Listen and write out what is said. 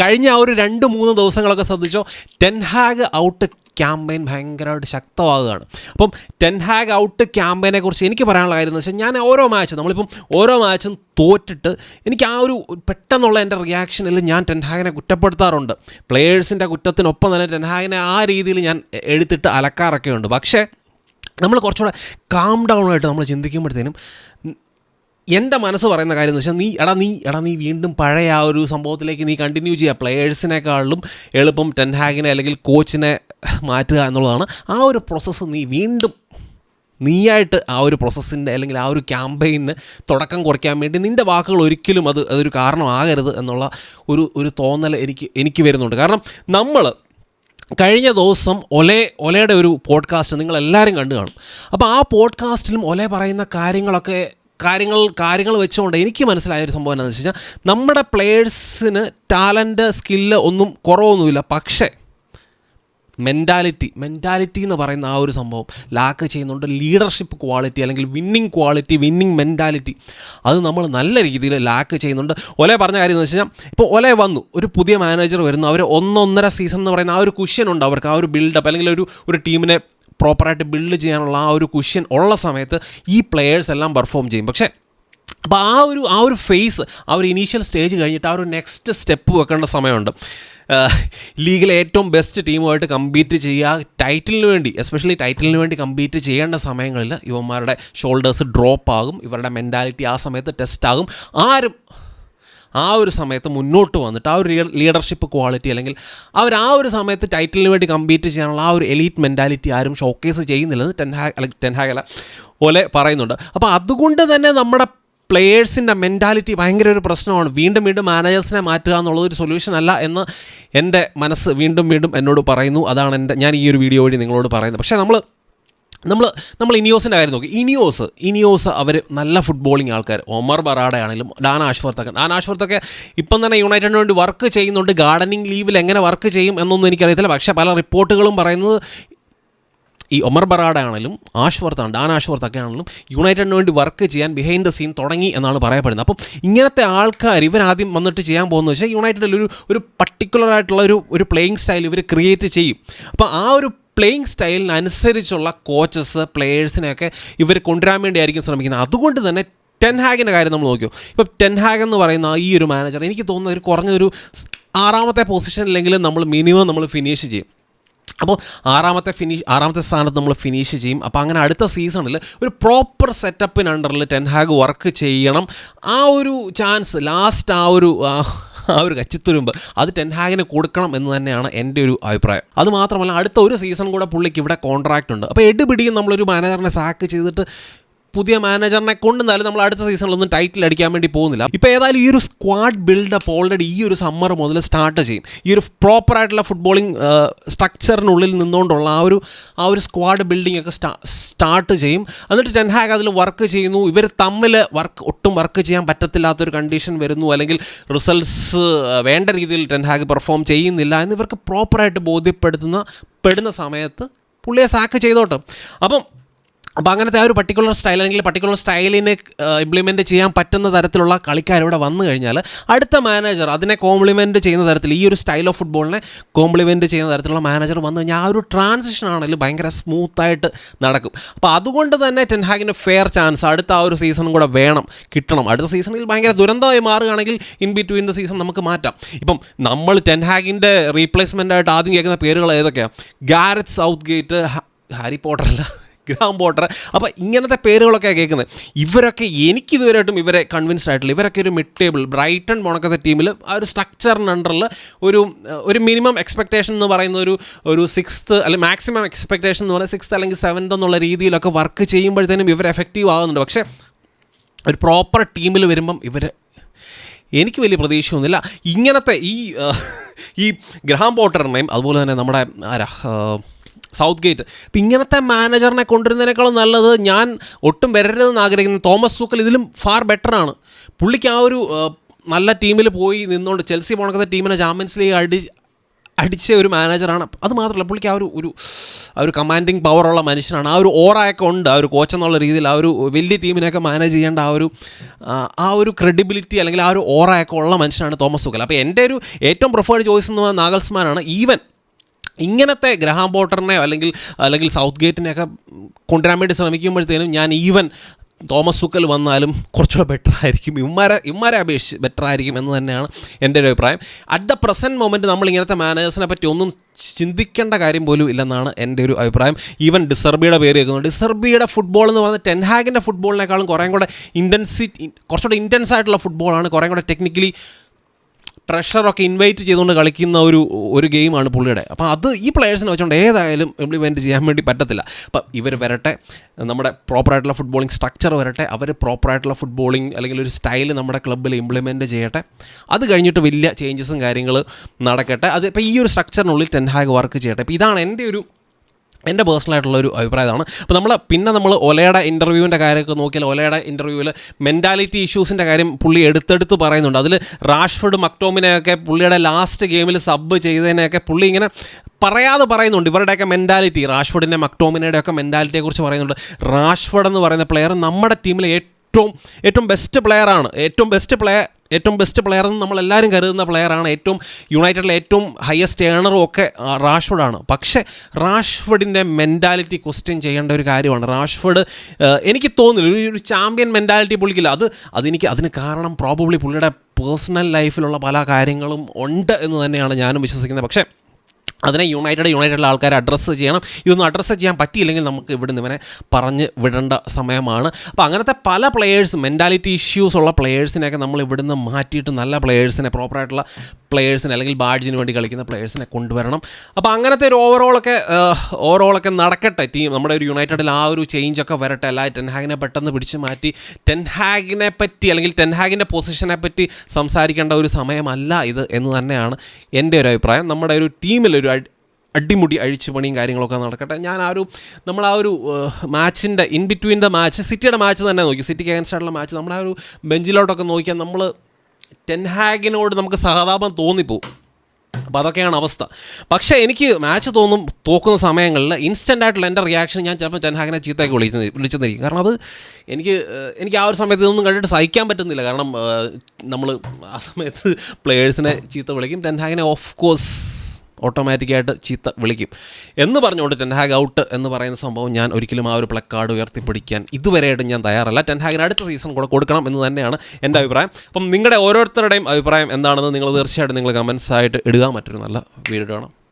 കഴിഞ്ഞ ആ ഒരു രണ്ട് മൂന്ന് ദിവസങ്ങളൊക്കെ ശ്രദ്ധിച്ചോ ടെൻഹാഗ് ഔട്ട് ക്യാമ്പയിൻ ഭയങ്കരമായിട്ട് ശക്തമാകുകയാണ്. അപ്പം ടെൻഹാഗ് ഔട്ട് ക്യാമ്പയിനെ കുറിച്ച് എനിക്ക് പറയാനുള്ള കാര്യം എന്ന് വെച്ചാൽ ഞാൻ ഓരോ മാച്ചും നമ്മളിപ്പം ഓരോ മാച്ചും തോറ്റിട്ട് എനിക്ക് ആ ഒരു പെട്ടെന്നുള്ള എന്റെ റിയാക്ഷനിൽ ഞാൻ ടെൻഹാഗിനെ കുറ്റപ്പെടുത്താറുണ്ട്. പ്ലേയേഴ്സിന്റെ കുറ്റത്തിനൊപ്പം തന്നെ ടെൻഹാഗിനെ ആ രീതിയിൽ ഞാൻ എടുത്തിട്ട് അലക്കാറൊക്കെ ഉണ്ട് പക്ഷേ നമ്മൾ കുറച്ചുകൂടെ കാം ഡൗൺ ആയിട്ട് നമ്മൾ ചിന്തിക്കുമ്പോഴത്തേനും എന്റെ മനസ്സ് പറയുന്ന കാര്യം എന്ന് വെച്ചാൽ നീ എടാ നീ എടാ നീ വീണ്ടും പഴയ ആ ഒരു സംഭവത്തിലേക്ക് നീ കണ്ടിന്യൂ ചെയ്യുക. പ്ലെയേഴ്സിനെക്കാളും എളുപ്പം ടെൻഹാഗിനെ അല്ലെങ്കിൽ കോച്ചിനെ മാറ്റുക എന്നുള്ളതാണ് ആ ഒരു പ്രോസസ്സ് നീ വീണ്ടും നീയായിട്ട് ആ ഒരു പ്രോസസ്സിന്റെ അല്ലെങ്കിൽ ആ ഒരു ക്യാമ്പയിന് തുടക്കം കുറയ്ക്കാൻ വേണ്ടി നിന്റെ വാക്കുകൾ ഒരിക്കലും അത് അതൊരു കാരണമാകരുത് എന്നുള്ള ഒരു ഒരു തോന്നൽ എനിക്ക് എനിക്ക് വരുന്നുണ്ട്. കാരണം നമ്മൾ കഴിഞ്ഞ ദിവസം ഒലേ ഒലയുടെ ഒരു പോഡ്കാസ്റ്റ് നിങ്ങളെല്ലാവരും കണ്ടു കാണും. അപ്പോൾ ആ പോഡ്കാസ്റ്റിലും ഒലേ പറയുന്ന കാര്യങ്ങളൊക്കെ കാര്യങ്ങൾ കാര്യങ്ങൾ വെച്ചുകൊണ്ട് എനിക്ക് മനസ്സിലായ ഒരു സംഭവം എന്താണെന്ന് വെച്ച് കഴിഞ്ഞാൽ നമ്മുടെ പ്ലേയേഴ്സിന് ടാലന്റ് സ്കില്ല് ഒന്നും കുറവൊന്നുമില്ല. പക്ഷേ മെന്റാലിറ്റി മെന്റാലിറ്റി എന്ന് പറയുന്ന ആ ഒരു സംഭവം ലാക്ക് ചെയ്യുന്നുണ്ട്. ലീഡർഷിപ്പ് ക്വാളിറ്റി അല്ലെങ്കിൽ വിന്നിങ് ക്വാളിറ്റി വിന്നിങ് മെന്റാലിറ്റി അത് നമ്മൾ നല്ല രീതിയിൽ ലാക്ക് ചെയ്യുന്നുണ്ട്. ഒലെ പറഞ്ഞ കാര്യം എന്ന് വെച്ച് കഴിഞ്ഞാൽ ഇപ്പോൾ ഒലെ വന്നു. ഒരു പുതിയ മാനേജർ വരുന്നു. അവർ ഒന്നൊന്നര സീസൺ എന്ന് പറയുന്ന ആ ഒരു ഉണ്ട് അവർക്ക്. ആ ഒരു ബിൽഡപ്പ് അല്ലെങ്കിൽ ഒരു ഒരു ടീമിനെ പ്രോപ്പറായിട്ട് ബിൽഡ് ചെയ്യാനുള്ള ആ ഒരു കുഷ്യൻ ഉള്ള സമയത്ത് ഈ പ്ലെയേഴ്സ് എല്ലാം പെർഫോം ചെയ്യും. പക്ഷേ അപ്പോൾ ആ ഒരു ആ ഒരു ഫേസ് ആ ഒരു ഇനീഷ്യൽ സ്റ്റേജ് കഴിഞ്ഞിട്ട് ആ ഒരു നെക്സ്റ്റ് സ്റ്റെപ്പ് വെക്കേണ്ട സമയമുണ്ട്. ലീഗിലെ ഏറ്റവും ബെസ്റ്റ് ടീമുമായിട്ട് കമ്പീറ്റ് ചെയ്യുക ടൈറ്റിലിന് വേണ്ടി എസ്പെഷ്യലി ടൈറ്റിലിന് വേണ്ടി കമ്പീറ്റ് ചെയ്യേണ്ട സമയങ്ങളിൽ ഇവന്മാരുടെ ഷോൾഡേഴ്സ് ഡ്രോപ്പ് ആകും ഇവരുടെ മെന്റാലിറ്റി ആ സമയത്ത് ടെസ്റ്റ് ആകും. ആരും ആ ഒരു സമയത്ത് മുന്നോട്ട് വന്നിട്ട് ആ ഒരു ലീഡർഷിപ്പ് ക്വാളിറ്റി അല്ലെങ്കിൽ അവർ ആ ഒരു സമയത്ത് ടൈറ്റിലിന് വേണ്ടി കമ്പീറ്റ് ചെയ്യാനുള്ള ആ ഒരു എലീറ്റ് മെന്റാലിറ്റി ആരും ഷോക്കേസ് ചെയ്യുന്നില്ലെന്ന് ടെൻഹാഗ് അല്ലെങ്കിൽ ടെൻഹാഗല പോലെ പറയുന്നുണ്ട്. അപ്പോൾ അതുകൊണ്ട് തന്നെ നമ്മുടെ പ്ലെയേഴ്സിന്റെ മെന്റാലിറ്റി ഭയങ്കര ഒരു പ്രശ്നമാണ്. വീണ്ടും വീണ്ടും മാനേജേഴ്സിനെ മാറ്റുക എന്നുള്ളത് ഒരു സൊല്യൂഷൻ അല്ല എന്ന് എന്റെ മനസ്സ് വീണ്ടും വീണ്ടും എന്നോട് പറയുന്നു. അതാണ് എന്റെ ഞാൻ ഈ ഒരു വീഡിയോ വഴി നിങ്ങളോട് പറയുന്നത്. പക്ഷേ നമ്മൾ നമ്മൾ നമ്മൾ ഇനിയോസിന്റെ കാര്യം നോക്കി. ഇനിയോസ് ഇനിയോസ് അവർ നല്ല ഫുട്ബോളിങ് ആൾക്കാർ ഒമർ ബറാഡ ആണെങ്കിലും ഡാൻ ആഷ്വർത്തൊക്കെ ഡാൻ ആഷ്വർത്തൊക്കെ ഇപ്പം തന്നെ യുണൈറ്റഡിന് വേണ്ടി വർക്ക് ചെയ്യുന്നുണ്ട്. ഗാർഡനിങ് ലീവിൽ എങ്ങനെ വർക്ക് ചെയ്യും എന്നൊന്നും എനിക്കറിയത്തില്ല. പക്ഷേ പല റിപ്പോർട്ടുകളും പറയുന്നത് ഈ ഒമർ ബറാഡ ആണെങ്കിലും ആഷ്വർത്ത് ഡാൻ ആഷ്വർത്ത് ആണെങ്കിലും യുണൈറ്റഡിന് വേണ്ടി വർക്ക് ചെയ്യാൻ ബിഹൈൻഡ് ദ സീൻ തുടങ്ങി എന്നാണ് പറയപ്പെടുന്നത്. അപ്പം ഇങ്ങനത്തെ ആൾക്കാർ ഇവരാദ്യം വന്നിട്ട് ചെയ്യാൻ പോകുന്നത് വെച്ചാൽ യുണൈറ്റഡിൽ ഒരു ഒരു പർട്ടിക്കുലർ ആയിട്ടുള്ള ഒരു ഒരു പ്ലേയിങ് സ്റ്റൈൽ ഇവർ ക്രിയേറ്റ് ചെയ്യും. അപ്പോൾ ആ ഒരു പ്ലേയിങ് സ്റ്റൈലിനനുസരിച്ചുള്ള കോച്ചസ് പ്ലേയേഴ്സിനെയൊക്കെ ഇവർ കൊണ്ടുവരാൻ വേണ്ടിയായിരിക്കും ശ്രമിക്കുന്നത്. അതുകൊണ്ട് തന്നെ ടെൻ ഹാഗിന്റെ കാര്യം നമ്മൾ നോക്കിയോ ഇപ്പോൾ ടെൻ ഹാഗ് എന്ന് പറയുന്ന ഈ ഒരു മാനേജർ എനിക്ക് തോന്നുന്ന ഒരു കുറഞ്ഞൊരു ആറാമത്തെ പൊസിഷനിലെങ്കിലും നമ്മൾ മിനിമം നമ്മൾ ഫിനിഷ് ചെയ്യും. അപ്പോൾ ആറാമത്തെ ഫിനിഷ് ആറാമത്തെ സ്ഥാനത്ത് നമ്മൾ ഫിനിഷ് ചെയ്യും. അപ്പോൾ അങ്ങനെ അടുത്ത സീസണിൽ ഒരു പ്രോപ്പർ സെറ്റപ്പിന് അണ്ടറിൽ ടെൻ ഹാഗ് വർക്ക് ചെയ്യണം. ആ ഒരു ചാൻസ് ലാസ്റ്റ് ആ ഒരു ആ ഒരു കച്ചിത്തുരുമ്പ് അത് ടെൻഹാഗിന് കൊടുക്കണം എന്ന് തന്നെയാണ് എന്റെ ഒരു അഭിപ്രായം. അത് മാത്രമല്ല അടുത്ത ഒരു സീസൺ കൂടെ പുള്ളിക്ക് ഇവിടെ കോൺട്രാക്റ്റ് ഉണ്ട്. അപ്പോൾ എടുപിടിയും നമ്മളൊരു മാനേജറിനെ സാക്ക് ചെയ്തിട്ട് പുതിയ മാനേജറിനെ കൊണ്ടുവന്നാലും നമ്മൾ അടുത്ത സീസണിലൊന്നും ടൈറ്റിൽ അടിക്കാൻ വേണ്ടി പോകുന്നില്ല. ഇപ്പോൾ ഏതായാലും ഈ ഒരു സ്ക്വാഡ് ബിൽഡപ്പ് ഓൾറെഡി ഈ ഒരു സമ്മർ മുതൽ സ്റ്റാർട്ട് ചെയ്യും. ഈ ഒരു പ്രോപ്പർ ആയിട്ടുള്ള ഫുട്ബോളിംഗ് സ്ട്രക്ചറിനുള്ളിൽ നിന്നുകൊണ്ടുള്ള ആ ഒരു ആ ഒരു സ്ക്വാഡ് ബിൽഡിംഗ് ഒക്കെ സ്റ്റാർട്ട് ചെയ്യും. എന്നിട്ട് ടെൻഹാഗ് അതിൽ വർക്ക് ചെയ്യുന്നു. ഇവർ തമ്മിൽ വർക്ക് ഒട്ടും വർക്ക് ചെയ്യാൻ പറ്റത്തില്ലാത്തൊരു കണ്ടീഷൻ വരുന്നു. അല്ലെങ്കിൽ റിസൾട്ട്സ് വേണ്ട രീതിയിൽ ടെൻഹാഗ് പെർഫോം ചെയ്യുന്നില്ല എന്ന് ഇവർക്ക് പ്രോപ്പറായിട്ട് ബോധ്യപ്പെടുത്തുന്ന പെടുന്ന സമയത്ത് പുള്ളിയെ സാക്ക് ചെയ്തോട്ടെ. അപ്പം അപ്പോൾ അങ്ങനത്തെ ആ ഒരു പർട്ടിക്കുലർ സ്റ്റൈൽ അല്ലെങ്കിൽ പർട്ടിക്കുലർ സ്റ്റൈലിനെ ഇംപ്ലിമെന്റ് ചെയ്യാൻ പറ്റുന്ന തരത്തിലുള്ള കളിക്കാർ ഇവിടെ വന്നു കഴിഞ്ഞാൽ അടുത്ത മാനേജർ അതിനെ കോംപ്ലിമെന്റ് ചെയ്യുന്ന തരത്തിൽ ഈ ഒരു സ്റ്റൈൽ ഓഫ് ഫുട്ബോളിനെ കോംപ്ലിമെന്റ് ചെയ്യുന്ന തരത്തിലുള്ള മാനേജർ വന്നു കഴിഞ്ഞാൽ ആ ഒരു ട്രാൻസിഷൻ ആണെങ്കിലും ഭയങ്കര സ്മൂത്തായിട്ട് നടക്കും. അപ്പോൾ അതുകൊണ്ട് തന്നെ ടെൻഹാഗിന് ഫെയർ ചാൻസ് അടുത്ത ആ ഒരു സീസണും കൂടെ വേണം കിട്ടണം. അടുത്ത സീസണിൽ ഭയങ്കര ദുരന്തമായി മാറുകയാണെങ്കിൽ ഇൻ ബിറ്റ്വീൻ ദ സീസൺ നമുക്ക് മാറ്റാം. ഇപ്പം നമ്മൾ ടെൻഹാഗിന്റെ റീപ്ലേസ്മെന്റ് ആയിട്ട് ആദ്യം കേൾക്കുന്ന പേരുകൾ ഏതൊക്കെയാണ് Gareth Southgate Harry Potter അല്ല. ഗ്രാം ബോട്ടർ അപ്പോൾ ഇങ്ങനത്തെ പേരുകളൊക്കെ കേൾക്കുന്നത്. ഇവരൊക്കെ എനിക്കിതുവരെയായിട്ടും ഇവരെ കൺവിൻസ്ഡ് ആയിട്ടില്ല. ഇവരൊക്കെ ഒരു മിഡ് ടേബിൾ ബ്രൈറ്റൺ പോണക്കത്തെ ടീമിൽ ആ ഒരു സ്ട്രക്ചറിന് അണ്ടറിൽ ഒരു ഒരു മിനിമം എക്സ്പെക്ടേഷൻ എന്ന് പറയുന്ന ഒരു ഒരു സിക്സ്ത്ത് അല്ലെങ്കിൽ മാക്സിമം എക്സ്പെക്ടേഷൻ എന്ന് പറയുന്നത് സിക്സ്ത് അല്ലെങ്കിൽ സെവൻത് എന്നുള്ള രീതിയിലൊക്കെ വർക്ക് ചെയ്യുമ്പോഴത്തേനും ഇവർ എഫക്റ്റീവ് ആകുന്നുണ്ട്. പക്ഷേ ഒരു പ്രോപ്പർ ടീമിൽ വരുമ്പം ഇവർ എനിക്ക് വലിയ പ്രതീക്ഷയൊന്നുമില്ല. ഇങ്ങനത്തെ ഈ ഈ ഗ്രഹാം പോട്ടറിനെയും അതുപോലെ തന്നെ നമ്മുടെ ആരാ സൗത്ത് ഗേറ്റ്. ഇപ്പം ഇങ്ങനത്തെ മാനേജറിനെ കൊണ്ടുവരുന്നതിനേക്കാളും നല്ലത് ഞാൻ ഒട്ടും വരരുതെന്ന് ആഗ്രഹിക്കുന്ന തോമസ് സൂക്കൽ ഇതിലും ഫാർ ബെറ്ററാണ് പുള്ളിക്ക് ആ ഒരു നല്ല ടീമിൽ പോയി നിന്നുകൊണ്ട് ചെൽസി പോണക്കത്തെ ടീമിനെ ചാമ്പ്യൻസ് ലീഗ് അടി അടിച്ച ഒരു മാനേജറാണ്. അത് മാത്രമല്ല പുള്ളിക്ക് ആ ഒരു ഒരു ഒരു കമാൻഡിങ് പവറുള്ള മനുഷ്യനാണ്. ആ ഒരു ഓറായൊക്കെ ഉണ്ട്. ആ ഒരു കോച്ച് എന്നുള്ള രീതിയിൽ ആ ഒരു വലിയ ടീമിനെയൊക്കെ മാനേജ് ചെയ്യേണ്ട ആ ഒരു ആ ഒരു ക്രെഡിബിലിറ്റി അല്ലെങ്കിൽ ആ ഒരു ഓറായൊക്കെ ഉള്ള മനുഷ്യനാണ് തോമസ് സുഖൽ അപ്പോൾ എന്റെ ഒരു ഏറ്റവും പ്രിഫേർഡ് ചോയ്സ് എന്ന് പറഞ്ഞാൽ നാഗൽസ്മാനാണ്. ഈവൻ ഇങ്ങനത്തെ ഗ്രഹാം പോട്ടറിനെയോ അല്ലെങ്കിൽ അല്ലെങ്കിൽ സൗത്ത് ഗേറ്റിനെയൊക്കെ കൊണ്ടുവരാൻ വേണ്ടി ശ്രമിക്കുമ്പോഴത്തേനും ഞാൻ ഈവൻ തോമസ് സുക്കൽ വന്നാലും കുറച്ചുകൂടെ ബെറ്റർ ആയിരിക്കും. ഇമ്മാരെ ഇമ്മാരെ അപേക്ഷിച്ച് ബെറ്റർ ആയിരിക്കും എന്ന് തന്നെയാണ് എന്റെ ഒരു അഭിപ്രായം. അറ്റ് ദ പ്രസന്റ് മൊമെന്റ് നമ്മൾ ഇങ്ങനത്തെ മാനേജേഴ്സിനെ പറ്റി ഒന്നും ചിന്തിക്കേണ്ട കാര്യം പോലും ഇല്ലെന്നാണ് എന്റെ ഒരു അഭിപ്രായം. ഈവൻ ഡിസർബിയുടെ പേര് കേൾക്കുന്നു. ഡിസർബിയുടെ ഫുട്ബോൾ എന്ന് പറയുന്നത് ടെൻഹാഗിന്റെ ഫുട്ബോളിനേക്കാളും കുറേ കൂടെ ഇന്റൻസിറ്റി കുറച്ചുകൂടെ ഇന്റൻസ് ആയിട്ടുള്ള ഫുട്ബോളാണ് കുറേ കൂടെ ടെക്നിക്കലി പ്രഷറൊക്കെ ഇൻവൈറ്റ് ചെയ്തുകൊണ്ട് കളിക്കുന്ന ഒരു ഒരു ഗെയിമാണ് പുള്ളിയുടെ. അപ്പോൾ അത് ഈ പ്ലെയേഴ്സിനെ വെച്ചുകൊണ്ട് ഏതായാലും ഇംപ്ലിമെന്റ് ചെയ്യാൻ വേണ്ടി പറ്റത്തില്ല. അപ്പം ഇവർ വരട്ടെ നമ്മുടെ പ്രോപ്പറായിട്ടുള്ള ഫുട്ബോളിംഗ് സ്ട്രക്ചർ വരട്ടെ അവർ പ്രോപ്പറായിട്ടുള്ള ഫുട്ബോളിംഗ് അല്ലെങ്കിൽ ഒരു സ്റ്റൈൽ നമ്മുടെ ക്ലബ്ബിൽ ഇംപ്ലിമെന്റ് ചെയ്യട്ടെ. അത് കഴിഞ്ഞിട്ട് വലിയ ചേഞ്ചസും കാര്യങ്ങൾ നടക്കട്ടെ. അത് ഇപ്പോൾ ഈ ഒരു സ്ട്രക്ചറിനുള്ളിൽ ടെൻഹാഗ് വർക്ക് ചെയ്യട്ടെ. ഇപ്പോൾ ഇതാണ് എന്റെ ഒരു എന്റെ പേഴ്സണലായിട്ടുള്ള ഒരു അഭിപ്രായമാണ് അപ്പോൾ നമ്മൾ പിന്നെ നമ്മൾ ഒലയുടെ ഇന്റർവ്യൂവിന്റെ കാര്യമൊക്കെ നോക്കിയാൽ ഒലയുടെ ഇന്റർവ്യൂവിൽ മെന്റാലിറ്റി ഇഷ്യൂസിന്റെ കാര്യം പുള്ളി എടുത്തെടുത്ത് പറയുന്നുണ്ട്. അതിൽ റാഷ്ഫോർഡ് മക്ടോമിനെയൊക്കെ പുള്ളിയുടെ ലാസ്റ്റ് ഗെയിമിൽ സബ് ചെയ്തതിനെയൊക്കെ പുള്ളി ഇങ്ങനെ പറയാതെ പറയുന്നുണ്ട്. ഇവരുടെയൊക്കെ മെന്റാലിറ്റി റാഷ്ഫോർഡിന്റെ മക്ടോമിനയുടെ ഒക്കെ മെന്റാലിറ്റിയെക്കുറിച്ച് പറയുന്നുണ്ട്. റാഷ്ഫോർഡ് എന്ന് പറയുന്ന പ്ലെയർ നമ്മുടെ ടീമിലെ ഏറ്റവും ഏറ്റവും ഏറ്റവും ബെസ്റ്റ് പ്ലെയറാണ് ഏറ്റവും ബെസ്റ്റ് പ്ലെയർ ഏറ്റവും ബെസ്റ്റ് പ്ലെയർ എന്ന് നമ്മളെല്ലാവരും കരുതുന്ന പ്ലെയറാണ് ഏറ്റവും യുണൈറ്റഡിലെ ഏറ്റവും ഹയസ്റ്റ് ഏണറും ഒക്കെ റാഷ്ഫോർഡാണ് പക്ഷേ റാഷ്ഫോർഡിന്റെ മെന്റാലിറ്റി ക്വസ്റ്റ്യൻ ചെയ്യേണ്ട ഒരു കാര്യമാണ്. റാഷ്ഫോർഡ് എനിക്ക് തോന്നുന്നില്ല. ഒരു ഒരു ചാമ്പ്യൻ മെന്റാലിറ്റി പുള്ളിക്കില്ല. അത് അതെനിക്ക് അതിന് കാരണം പ്രോബബ്ലി പുള്ളിയുടെ പേഴ്സണൽ ലൈഫിലുള്ള പല കാര്യങ്ങളും ഉണ്ട് എന്ന് തന്നെയാണ് ഞാനും വിശ്വസിക്കുന്നത്. പക്ഷേ അതിനെ യുണൈറ്റഡ് യുണൈറ്റഡിലെ ആൾക്കാരെ അഡ്രസ്സ് ചെയ്യണം. ഇതൊന്നും അഡ്രസ്സ് ചെയ്യാൻ പറ്റിയില്ലെങ്കിൽ നമുക്ക് ഇവിടുന്ന് ഇവനെ പറഞ്ഞ് വിടേണ്ട സമയമാണ്. അപ്പോൾ അങ്ങനത്തെ പല പ്ലെയേഴ്സ് മെന്റാലിറ്റി ഇഷ്യൂസ് ഉള്ള പ്ലെയേഴ്സിനെയൊക്കെ നമ്മൾ ഇവിടുന്ന് മാറ്റിയിട്ട് നല്ല പ്ലെയേഴ്സിനെ പ്രോപ്പറായിട്ടുള്ള പ്ലെയേഴ്സിനെ അല്ലെങ്കിൽ ബാഡ്ജിന് വേണ്ടി കളിക്കുന്ന പ്ലെയേഴ്സിനെ കൊണ്ടുവരണം. അപ്പോൾ അങ്ങനത്തെ ഒരു ഓവറോളൊക്കെ ഓവറോളൊക്കെ നടക്കട്ടെ. ടീം നമ്മുടെ ഒരു യുണൈറ്റഡിൽ ആ ഒരു ചേഞ്ച് ഒക്കെ വരട്ടെ. അല്ല ടെൻഹാഗിനെ പെട്ടെന്ന് പിടിച്ച് മാറ്റി. ടെൻഹാഗിനെ പറ്റി അല്ലെങ്കിൽ ടെൻഹാഗിന്റെ പൊസിഷനെ പറ്റി സംസാരിക്കേണ്ട ഒരു സമയമല്ല ഇത് എന്ന് തന്നെയാണ് എന്റെ ഒരു അഭിപ്രായം. നമ്മുടെ ഒരു ടീമിലൊരു അടിമുടി അഴിച്ചുപണിയും കാര്യങ്ങളൊക്കെ നടക്കട്ടെ. ഞാൻ ആ ഒരു നമ്മൾ ആ ഒരു മാച്ചിന്റെ ഇൻ ബിറ്റ്വീൻ ദ മാച്ച് സിറ്റിയുടെ മാച്ച് തന്നെ നോക്കി. സിറ്റിക്ക് അഗൻസ്റ്റ് ആയിട്ടുള്ള മാച്ച് നമ്മുടെ ആ ഒരു ബെഞ്ചിലോട്ടൊക്കെ നോക്കിയാൽ നമ്മൾ ടെൻഹാഗിനോട് നമുക്ക് സഹതാപം തോന്നിപ്പോവും. അപ്പോൾ അതൊക്കെയാണ് അവസ്ഥ. പക്ഷേ എനിക്ക് മാച്ച് തോന്നും തോക്കുന്ന സമയങ്ങളിൽ ഇൻസ്റ്റന്റ് ആയിട്ടുള്ള എന്റെ റിയാക്ഷൻ ഞാൻ ചിലപ്പോൾ ടെൻഹാഗിനെ ചീത്തയൊക്കെ വിളിച്ചു വിളിച്ചെന്നിരിക്കും. കാരണം അത് എനിക്ക് എനിക്ക് ആ ഒരു സമയത്ത് ഇതൊന്നും കണ്ടിട്ട് സഹിക്കാൻ പറ്റുന്നില്ല. കാരണം നമ്മൾ ആ സമയത്ത് പ്ലേയേഴ്സിനെ ചീത്ത വിളിക്കും. ടെൻഹാഗിനെ ഓഫ് കോഴ്സ് ഓട്ടോമാറ്റിക്കായിട്ട് ചീത്ത വിളിക്കും. എന്ന് പറഞ്ഞുകൊണ്ട് ടെൻഹാഗ് ഔട്ട് എന്ന് പറയുന്ന സംഭവം ഞാൻ ഒരിക്കലും ആ ഒരു പ്ലക്കാർഡ് ഉയർത്തിപ്പിടിക്കാൻ ഇതുവരെയായിട്ടും ഞാൻ തയ്യാറല്ല. ടെൻഹാഗിന് അടുത്ത സീസൺ കൂടെ കൊടുക്കണം എന്ന് തന്നെയാണ് എന്റെ അഭിപ്രായം. അപ്പം നിങ്ങളുടെ ഓരോരുത്തരുടെയും അഭിപ്രായം എന്താണെന്ന് നിങ്ങൾ തീർച്ചയായിട്ടും നിങ്ങൾ കമൻസ് ആയിട്ട് ഇടുക. മറ്റൊരു നല്ല വീഡിയോ കാണാം.